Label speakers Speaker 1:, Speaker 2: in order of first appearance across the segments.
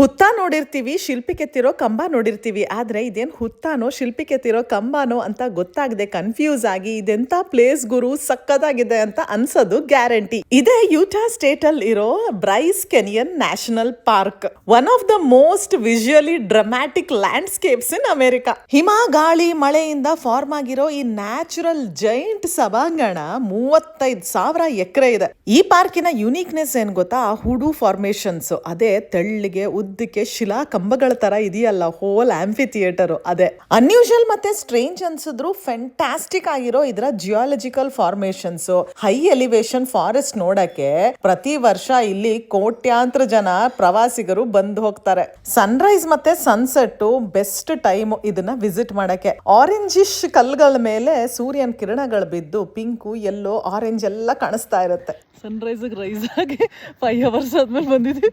Speaker 1: ಹುತ್ತ ನೋಡಿರ್ತೀವಿ ಶಿಲ್ಪಿ ಕೆತ್ತಿರೋ ಕಂಬ ನೋಡಿರ್ತೀವಿ. ಆದ್ರೆ ಇದೇನು ಹುತ್ತಾನೋ ಶಿಲ್ಪಿ ಕೆತ್ತಿರೋ ಕಂಬನೋ ಅಂತ ಗೊತ್ತಾಗದೆ ಕನ್ಫ್ಯೂಸ್ ಆಗಿ ಇದೆಂತ ಪ್ಲೇಸ್ ಗುರು ಸಕ್ಕದಾಗಿದೆ ಅಂತ ಅನ್ಸೋದು ಗ್ಯಾರಂಟಿ ಇದೇ ಯೂಟಾ ಸ್ಟೇಟ್ ಅಲ್ಲಿ ಇರೋ Bryce Canyon National Park one of the most visually dramatic landscapes in America ಹಿಮ, ಗಾಳಿ, ಮಳೆಯಿಂದ ಫಾರ್ಮ್ ಆಗಿರೋ ಈ ನ್ಯಾಚುರಲ್ ಜೈಂಟ್ ಸಭಾಂಗಣ ಮೂವತ್ತೈದು ಸಾವಿರ ಎಕರೆ ಇದೆ. ಈ ಪಾರ್ಕಿನ ಯುನೀಕ್ನೆಸ್ ಏನ್ ಗೊತ್ತಾ? ಹುಡು ಫಾರ್ಮೇಶನ್ಸ್ ಅದೇ ತೆಳ್ಳಿಗೆ ಉದ್ದಕ್ಕೆ ಶಿಲಾ ಕಂಬಗಳ ತರ ಇದೆಯಲ್ಲ ಹೋಲ್ ಆಂಫಿ ಥಿಯೇಟರ್ ಅದೇ. ಅನ್ಯೂಶಲ್ ಮತ್ತೆ ಸ್ಟ್ರೇಂಜ್ ಅನ್ಸಿದ್ರು ಫೆಂಟಾಸ್ಟಿಕ್ ಆಗಿರೋ ಇದರ geological formations high elevation forest ನೋಡಕ್ಕೆ ಪ್ರತಿ ವರ್ಷ ಇಲ್ಲಿ ಕೋಟ್ಯಾಂತರ ಜನ ಪ್ರವಾಸಿಗರು ಬಂದು ಹೋಗ್ತಾರೆ. ಸನ್ರೈಸ್ ಮತ್ತೆ ಸನ್ಸೆಟ್ ಬೆಸ್ಟ್ ಟೈಮ್ ಇದನ್ನ ವಿಸಿಟ್ ಮಾಡಕ್ಕೆ. ಆರೆಂಜಿಶ್ ಕಲ್ಗಳ ಮೇಲೆ ಸೂರ್ಯನ ಕಿರಣಗಳು ಬಿದ್ದು ಪಿಂಕು ಎಲ್ಲೋ ಆರೆಂಜ್ ಎಲ್ಲ ಕಾಣಿಸ್ತಾ ಇರುತ್ತೆ.
Speaker 2: ಸನ್ರೈಸ್ ರೈಸ್ ಆಗಿ ಫೈವ್ ಅವರ್ಸ್ ಆದ್ಮೇಲೆ ಬಂದಿದ್ದೀವಿ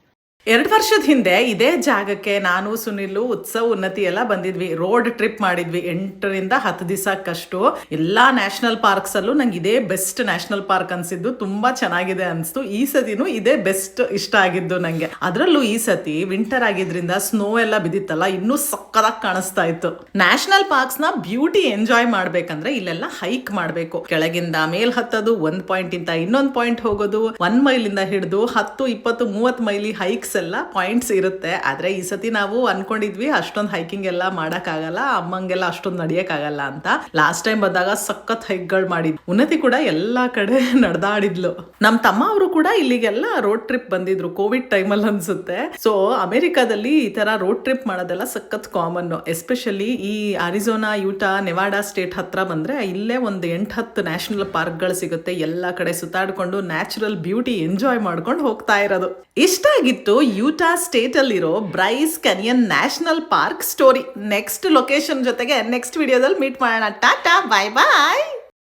Speaker 1: ಎರಡು ವರ್ಷದ ಹಿಂದೆ ಇದೇ ಜಾಗಕ್ಕೆ ನಾನು, ಸುನಿಲು, ಉತ್ಸವ, ಉನ್ನತಿ ಎಲ್ಲ ಬಂದಿದ್ವಿ. ರೋಡ್ ಟ್ರಿಪ್ ಮಾಡಿದ್ವಿ. ಎಂಟರಿಂದ ಹತ್ತು ದಿವಸಕ್ಕಷ್ಟು ಎಲ್ಲಾ ನ್ಯಾಷನಲ್ ಪಾರ್ಕ್ಸ್ ಅಲ್ಲೂ ನಂಗೆ ಇದೇ ಬೆಸ್ಟ್ ನ್ಯಾಷನಲ್ ಪಾರ್ಕ್ ಅನ್ಸಿದ್ದು. ತುಂಬಾ ಚೆನ್ನಾಗಿದೆ ಅನ್ಸ್ತು. ಈ ಸತಿನೂ ಇದೇ ಬೆಸ್ಟ್ ಇಷ್ಟ ಆಗಿದ್ದು ನಂಗೆ. ಅದರಲ್ಲೂ ಈ ಸತಿ ವಿಂಟರ್ ಆಗಿದ್ರಿಂದ ಸ್ನೋ ಎಲ್ಲ ಬಿದ್ದಿತ್ತಲ್ಲ, ಇನ್ನೂ ಸಕ್ಕದಾಗಿ ಕಾಣಿಸ್ತಾ ಇತ್ತು. ನ್ಯಾಷನಲ್ ಪಾರ್ಕ್ಸ್ನ ಬ್ಯೂಟಿ ಎಂಜಾಯ್ ಮಾಡ್ಬೇಕಂದ್ರೆ ಇಲ್ಲೆಲ್ಲ ಹೈಕ್ ಮಾಡ್ಬೇಕು. ಕೆಳಗಿಂದ ಮೇಲ್ ಹತ್ತೋದು, ಒಂದ್ ಪಾಯಿಂಟ್ ಇಂದ ಇನ್ನೊಂದ್ ಪಾಯಿಂಟ್ ಹೋಗೋದು ಒನ್ ಮೈಲ್ ಇಂದ ಹಿಡಿದು ಹತ್ತು, ಇಪ್ಪತ್ತು ಮೂವತ್ ಮೈಲಿ ಹೈಕ್ಸ್ ಎಲ್ಲ ಪಾಯಿಂಟ್ಸ್ ಇರುತ್ತೆ. ಆದ್ರೆ ಈ ಸತಿ ನಾವು ಅನ್ಕೊಂಡಿದ್ವಿ ಅಷ್ಟೊಂದು ಹೈಕಿಂಗ್ ಎಲ್ಲ ಮಾಡೋಕ್ಕಾಗಲ್ಲ, ಅಮ್ಮಂಗೆಲ್ಲ ಅಷ್ಟೊಂದು ನಡೆಯೋಕ್ಕಾಗಲ್ಲ ಅಂತ. ಲಾಸ್ಟ್ ಟೈಮ್ ಬಂದಾಗ ಸಖತ್ ಹೈಕ್ಗಳು ಮಾಡಿದ್ವಿ ಉನ್ನತಿ ಕೂಡ ಎಲ್ಲಾ ಕಡೆ ನಡೆದಾಡಿದ್ಲು. ನಮ್ಮ ತಮ್ಮ ಅವರು ಕೂಡ ಇಲ್ಲಿಗೆಲ್ಲ ರೋಡ್ ಟ್ರಿಪ್ ಬಂದಿದ್ರು ಕೋವಿಡ್ ಟೈಮಲ್ಲಿ ಅನ್ಸುತ್ತೆ. ಸೊ ಅಮೆರಿಕಾದಲ್ಲಿ ಈ ತರ ರೋಡ್ ಟ್ರಿಪ್ ಮಾಡೋದೆಲ್ಲ ಸಖತ್ ಕಾಮನ್ ಎಸ್ಪೆಷಲಿ ಈ ಅರಿಜೋನಾ ಯೂಟಾ ನೆವಾಡಾ ಸ್ಟೇಟ್ ಹತ್ರ ಬಂದ್ರೆ ಇಲ್ಲೇ ಒಂದು ಎಂಟು, ಹತ್ತು ನ್ಯಾಷನಲ್ ಪಾರ್ಕ್ಗಳು ಸಿಗುತ್ತೆ. ಎಲ್ಲ ಕಡೆ ಸುತ್ತಾಡ್ಕೊಂಡು ನ್ಯಾಚುರಲ್ ಬ್ಯೂಟಿ ಎಂಜಾಯ್ ಮಾಡ್ಕೊಂಡು ಹೋಗ್ತಾ ಇರೋದು. ಇಷ್ಟ ಆಗಿತ್ತು ಯೂಟಾ ಸ್ಟೇಟ್ ಅಲ್ಲಿರೋ Bryce Canyon National Park story. Next location ಜೊತೆಗೆ ನೆಕ್ಸ್ಟ್ ವಿಡಿಯೋದಲ್ಲಿ ಮೀಟ್ ಮಾಡೋಣ. ಟಾಟಾ, ಬಾಯ್ ಬಾಯ್.